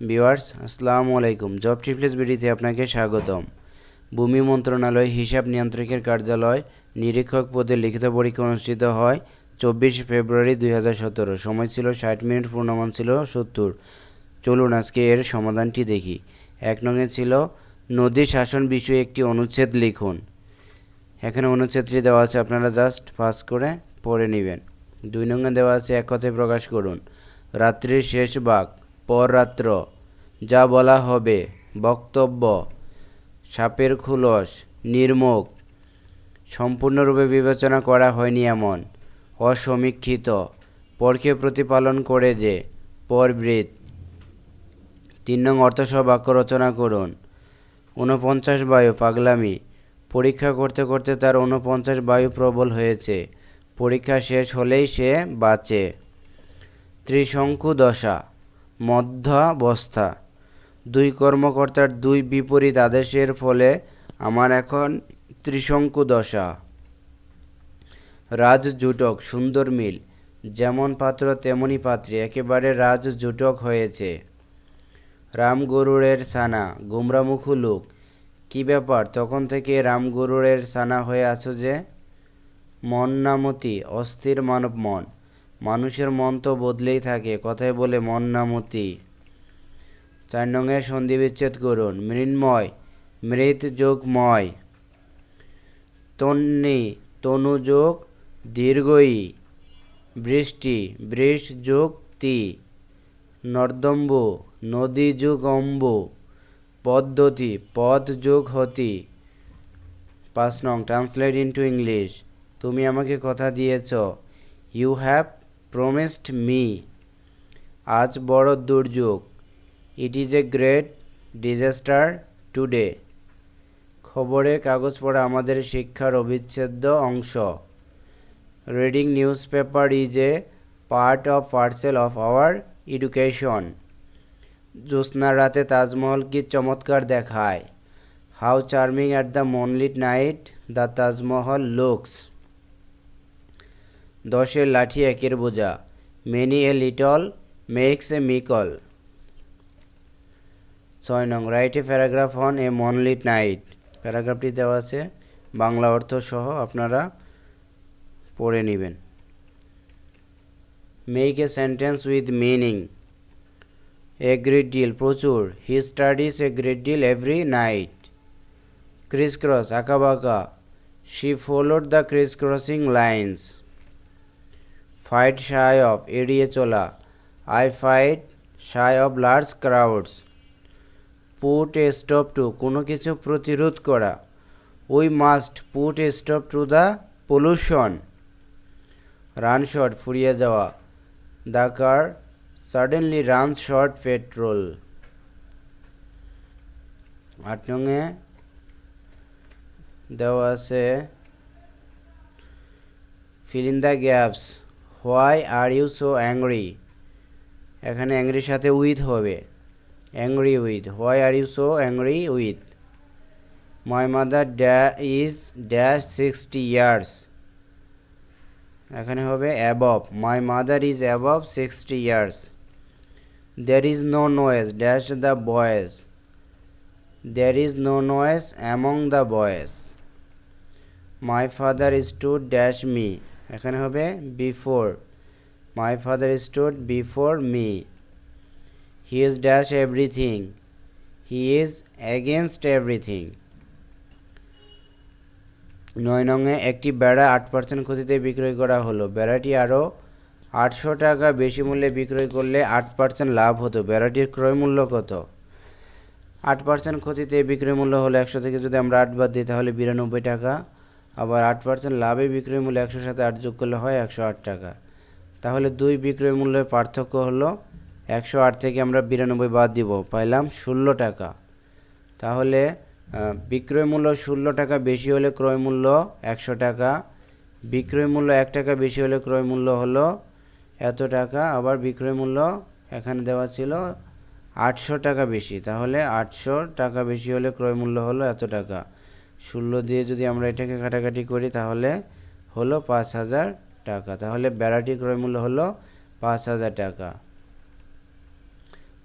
Viewers, আসসালামু আলাইকুম। Job ট্রিপলেস বিডিতে আপনাকে স্বাগতম। ভূমি মন্ত্রণালয় হিসাব নিয়ন্ত্রকের কার্যালয় নিরীক্ষক পদে লিখিত পরীক্ষা অনুষ্ঠিত হয় চব্বিশ ফেব্রুয়ারি দুই হাজার সতেরো। সময় ছিল ষাট মিনিট, পূর্ণমান ছিল সত্তর। চলুন আজকে এর সমাধানটি দেখি। এক নঙে ছিল, নদী শাসন বিষয়ে একটি অনুচ্ছেদ লিখুন। এখানে অনুচ্ছেদটি দেওয়া আছে, আপনারা জাস্ট পাস করে পড়ে নেবেন। দুই নঙ্গে দেওয়া আছে, এক কথায় প্রকাশ করুন। রাত্রির শেষ ভাগ পররাত্র, যা বলা হবে বক্তব্য, সাপের খুলস নির্মুখ সম্পূর্ণরূপে বিবেচনা করা হয়নি এমন, অসমীক্ষিত, পরকে প্রতিপালন করে যে, পরবৃত। তিন নং অর্থসহ বাক্য রচনা করুন। ঊনপঞ্চাশ বায়ু, পাগলামি। পরীক্ষা করতে করতে তার ঊনপঞ্চাশ বায়ু প্রবল হয়েছে। পরীক্ষা শেষ হলেই সে বাঁচে। ত্রিশঙ্কু দশা। মধ্যাবস্থা। দুই কর্মকর্তার দুই বিপরীত আদেশের ফলে আমার এখন ত্রিশঙ্কু দশা। রাজজুটক, সুন্দর মিল। যেমন পাত্র, তেমনি পাত্রী। একেবারে রাজজুটক হয়েছে। রাম গরুড়ের সানা, গুমরামুখু লোক। কি ব্যাপার, তখন থেকে রাম গরুড়ের সানা হয়ে আছো যে? মন নামতি অস্থির মানব মন মানুষের মন তো বদলেই থাকে কথায় বলে মন নামতি চার নঙের সন্ধি বিচ্ছেদ করুন, মৃন্ময়, মৃত যোগময় তন্নি, তনু যোগ দীর্ঘই, বৃষ্টি, বৃষ যোগ তি। নর্দম্ব, নদী যোগ অম্ব। পদ্ধতি, পদ যোগ হতি। পাঁচ নং ট্রান্সলেট ইন্টু ইংলিশ তুমি আমাকে কথা দিয়েছ। ইউ হ্যাভ প্রমিসড মি আজ বড় দুর্যোগ। It is a great disaster today খবরের কাগজ পড়া আমাদের শিক্ষার অবিচ্ছেদ্য অংশ। Reading newspaper is a part of parcel of our education জ্যোৎস্নার রাতে তাজমহল কি চমৎকার দেখায়। How charming at the moonlit night the Taj Mahal looks দশের লাঠি একের বোঝা। Many a little, makes a mickle. ছয় নং, write a paragraph on a moonlit night. প্যারাগ্রাফটি দেওয়া আছে, বাংলা অর্থ সহ আপনারা পড়ে নেবেন। Make a sentence with meaning a great deal প্রচুর। He studies a great deal every night crisscross আঁকাবাঁকা। She followed the crisscrossing lines fight shy of এড়িয়ে চলা। I fight shy of large crowds put a stop to কোনো কিছু প্রতিরোধ করা। We must put a stop to the pollution run short ফুরিয়ে যাওয়া। The car suddenly run short petrol আট নঙে দেওয়া আছে। Fill in the gaps why are you so angry? এখানে অ্যাংরির সাথে উইথ হবে। Angry with. Why are you so angry with. My mother ড্যা is dash sixty years. এখানে হবে above. My mother is above sixty years. There is no no noise the the boys is no no among the the my father is to dash me এখানে হবে before my father stood before me he is dash everything he is against everything নয় নঙে একটি বেড়া আট percent ক্ষতিতে বিক্রয় করা হলো। বেড়াটি আরও আটশো টাকা বেশি মূল্যে বিক্রয় করলে আট পার্সেন্ট লাভ হতো। বেড়াটির ক্রয় মূল্য কত? আট পার্সেন্ট ক্ষতিতে বিক্রয় মূল্য হলো একশো থেকে যদি আমরা আট বাদ দিই, তাহলে বিরানব্বই টাকা আবার আট পার্সেন্ট লাভে বিক্রয় মূল্য একশোর সাথে আট যোগ করলে হয় একশো আট টাকা। তাহলে দুই বিক্রয় মূল্যের পার্থক্য হলো একশো আট থেকে আমরা বিরানব্বই বাদ দিব, পাইলাম ষোলো টাকা। তাহলে বিক্রয় মূল্য ষোলো টাকা বেশি হলে ক্রয় মূল্য একশো টাকা, বিক্রয় মূল্য এক টাকা বেশি হলে ক্রয় মূল্য হলো এত টাকা, আবার বিক্রয় মূল্য এখানে দেওয়া ছিল আটশো টাকা বেশি। তাহলে আটশো টাকা বেশি হলে ক্রয় মূল্য হলো এত টাকা। ষোলো দিয়ে যদি আমরা এটাকে কাটাকাটি করি তাহলে হলো পাঁচ হাজার টাকা। তাহলে বেড়াটি ক্রয় মূল্য হলো পাঁচ হাজার টাকা।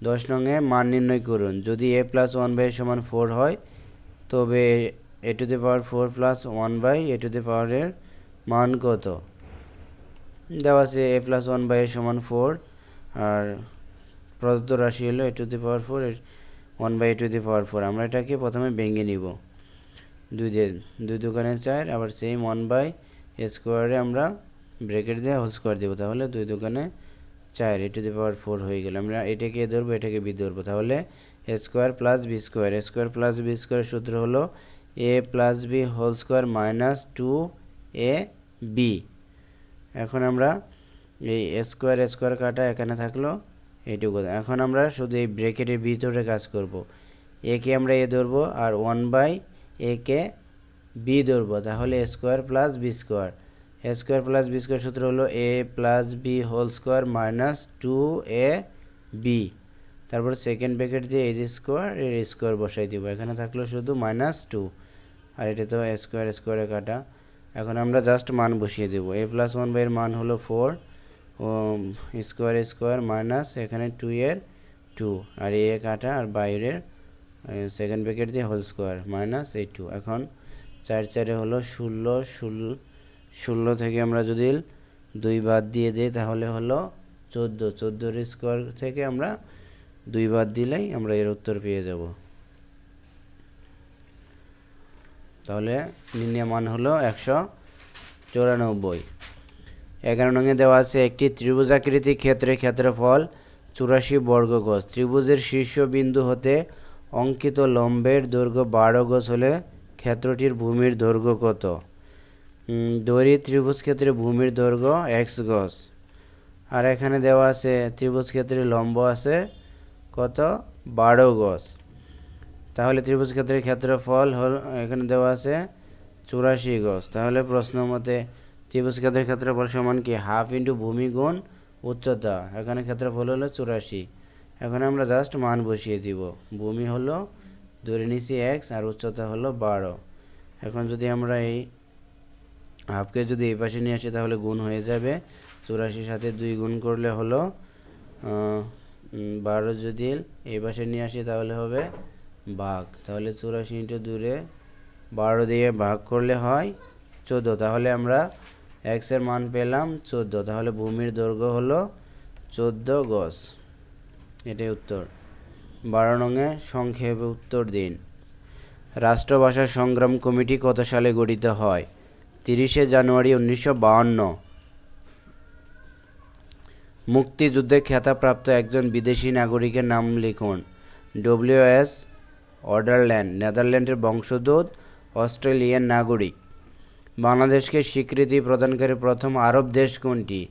দশ নংয়ে মান নির্ণয় করুন। যদি এ প্লাস ওয়ান বাই সমান ফোর হয়, তবে A to the power four plus one by A to the পাওয়ারের মান কত? দেওয়া আছে এ প্লাস ওয়ান বাই সমান ফোর আর প্রদত্ত রাশি হলো A to the power four one by A to the power four আমরা এটাকে প্রথমে ভেঙে নিব। দুই দিয়ে দুই দোকানে চার আবার সেম ওয়ান বাই স্কোয়ারে আমরা ব্রেকেট দিয়ে হোল স্কোয়ার দেবো। তাহলে দুই দোকানে চার এ টু দি পাওয়ার ফোর হয়ে গেল। আমরা এটাকে এ ধরবো, এটাকে বি ধরবো। তাহলে square plus B square square plus B square সূত্র হলো A plus B whole square minus two A B এখন আমরা এই স্কোয়ার স্কোয়ার কাটা এখানে থাকল এইটুকু। এখন আমরা শুধু এই ব্রেকেটের ভিতরে কাজ করব। একে আমরা এ ধরবো আর ওয়ান বাই একে বি ধরবো তাহলে square plus B square square plus B square সূত্র হলো A plus B whole square minus two A B তারপর সেকেন্ড ব্র্যাকেট দিয়ে যে স্কোয়ার এর স্কোয়ার বসাই দিব। এখানে থাকল শুধু মাইনাস টু আর এটা তো স্কোয়ার স্কোয়ারে কাটা। এখন আমরা জাস্ট মান বসিয়ে দেবো। এ প্লাস ওয়ান বাই এর মান হলো ফোর ও স্কোয়ার স্কোয়ার মাইনাস এখানে টু এর টু আর এ কাটা, আর বাইরের সেকেন্ড ব্র্যাকেট দিয়ে হোল স্কোয়ার মাইনাস এই টু এখন চার চারে হলো ষোলো ষোলো ষোলো থেকে আমরা যদি দুই বাদ দিয়ে দিই, তাহলে হলো চোদ্দ। চোদ্দোর স্কোয়ার থেকে আমরা দুই বাদ দিলেই আমরা এর উত্তর পেয়ে যাব। তাহলে নির্ণয় মান হলো একশো চুরানব্বই। এগারো নঙে দেওয়া আছে একটি ত্রিভুজাকৃতি ক্ষেত্রে ক্ষেত্রফল চুরাশি বর্গ গজ ত্রিভুজের শীর্ষবিন্দু হতে অঙ্কিত লম্বের দৈর্ঘ্য বারো গজ হলে ক্ষেত্রটির ভূমির দৈর্ঘ্য কত? দড়ি ত্রিভুজ ক্ষেত্রে ভূমির দৈর্ঘ্য এক্স গজ। আর এখানে দেওয়া আছে ত্রিভুজ ক্ষেত্রে লম্ব আছে কত? বারো গজ। তাহলে ত্রিভুজ ক্ষেত্রের ক্ষেত্রফল হল, এখানে দেওয়া আছে চুরাশি গজ। তাহলে প্রশ্ন মতে ত্রিভুজ ক্ষেত্রের ক্ষেত্রফল সমান কি? হাফ ইন্টু ভূমি গুণ উচ্চতা। এখানে ক্ষেত্রফল হলো চুরাশি। এখন আমরা জাস্ট মান বসিয়ে দিব। ভূমি হলো, ধরে নিছি এক্স আর উচ্চতা হলো বারো। এখন যদি আমরা এই হাফকে যদি এই পাশে নিয়ে আসি, তাহলে গুণ হয়ে যাবে। চুরাশির সাথে দুই গুণ করলে হলো বারো যদি এই পাশে নিয়ে আসি, তাহলে হবে ভাগ তাহলে চুরাশি ইন্টু দূরে বারো দিয়ে ভাগ করলে হয় চোদ্দ। তাহলে আমরা এক্সের মান পেলাম চোদ্দ। তাহলে ভূমির দৈর্ঘ্য হলো চোদ্দ গজ। এটাই উত্তর। বারো নঙে সংক্ষেপে উত্তর দিন। রাষ্ট্রভাষা সংগ্রাম কমিটি কত সালে গঠিত হয়? তিরিশে জানুয়ারি উনিশশো বাহান্ন মুক্তিযুদ্ধে খ্যাতাপ্রাপ্ত একজন বিদেশি নাগরিকের নাম লিখুন। ডব্লিউ এস অর্ডারল্যান্ড নেদারল্যান্ডের বংশোদ্ভূত অস্ট্রেলিয়ান নাগরিক। বাংলাদেশকে স্বীকৃতি প্রদানকারী প্রথম আরব দেশ কোনটি?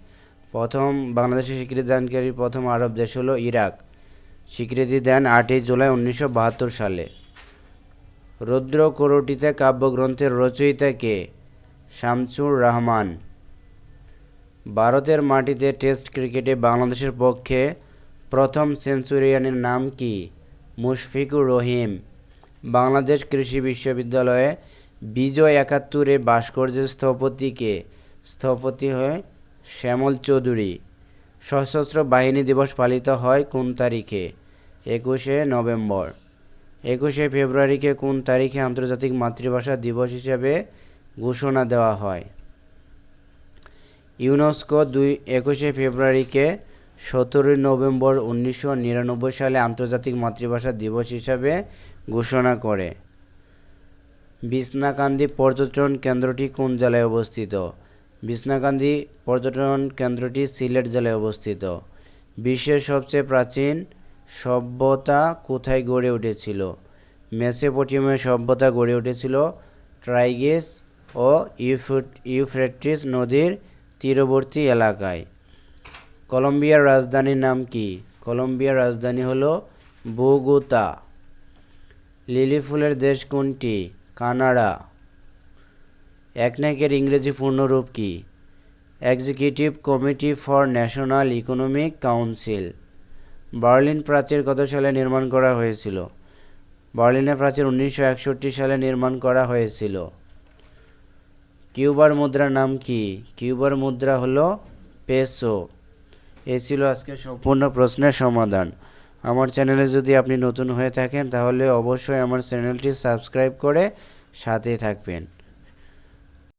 প্রথম বাংলাদেশের স্বীকৃতি দানকারী প্রথম আরব দেশ হলো ইরাক। স্বীকৃতি দেন আটই জুলাই উনিশশো বাহাত্তর সালে। রুদ্র কোরটিতে কাব্যগ্রন্থের রচয়িতা কে? শামসুর রহমান। ভারতের মাটিতে টেস্ট ক্রিকেটে বাংলাদেশের পক্ষে প্রথম সেঞ্চুরিয়ানের নাম কি? মুশফিকুর রহিম। বাংলাদেশ কৃষি বিশ্ববিদ্যালয়ে বিজয় একাত্তরে ভাস্কর্যের স্থপতিকে স্থপতি হয় শ্যামল চৌধুরী। সশস্ত্র বাহিনী দিবস পালিত হয় কোন তারিখে? একুশে নভেম্বর। একুশে ফেব্রুয়ারিকে কোন তারিখে আন্তর্জাতিক মাতৃভাষা দিবস হিসেবে ঘোষণা দেওয়া হয়? ইউনেস্কো দুই একুশে ফেব্রুয়ারিকে সতেরোই নভেম্বর উনিশশো নিরানব্বই সালে আন্তর্জাতিক মাতৃভাষা দিবস হিসাবে ঘোষণা করে। বিছনাকান্দি পর্যটন কেন্দ্রটি কোন জেলায় অবস্থিত? বিছনাকান্দি পর্যটন কেন্দ্রটি সিলেট জেলায় অবস্থিত। বিশ্বের সবচেয়ে প্রাচীন সভ্যতা কোথায় গড়ে উঠেছিল? মেসোপটেমিয়া সভ্যতা গড়ে উঠেছিল ট্রাইগেস ও ইউফ্রুট, ইউফ্রেটিস নদীর তীরবর্তী এলাকায়। কলম্বিয়ার রাজধানীর নাম কি? কলম্বিয়ার রাজধানী হলো বোগোতা। লিলি ফুলের দেশ কোনটি? কানাডা। একনেকের ইংরেজি পূর্ণরূপ কি? Executive committee for national economic council Berlin প্রাচীর কত সালে নির্মাণ করা হয়েছিল? বার্লিনের প্রাচীর উনিশশো একষট্টি সালে নির্মাণ করা হয়েছিল। কিউবার মুদ্রার নাম কি? কিউবার মুদ্রা হলো পেসো। এ ছিল আজকে সম্পূর্ণ প্রশ্নের সমাধান। আমার চ্যানেলে যদি আপনি নতুন হয়ে থাকেন, তাহলে অবশ্যই আমার চ্যানেলটি সাবস্ক্রাইব করে সাথে থাকবেন।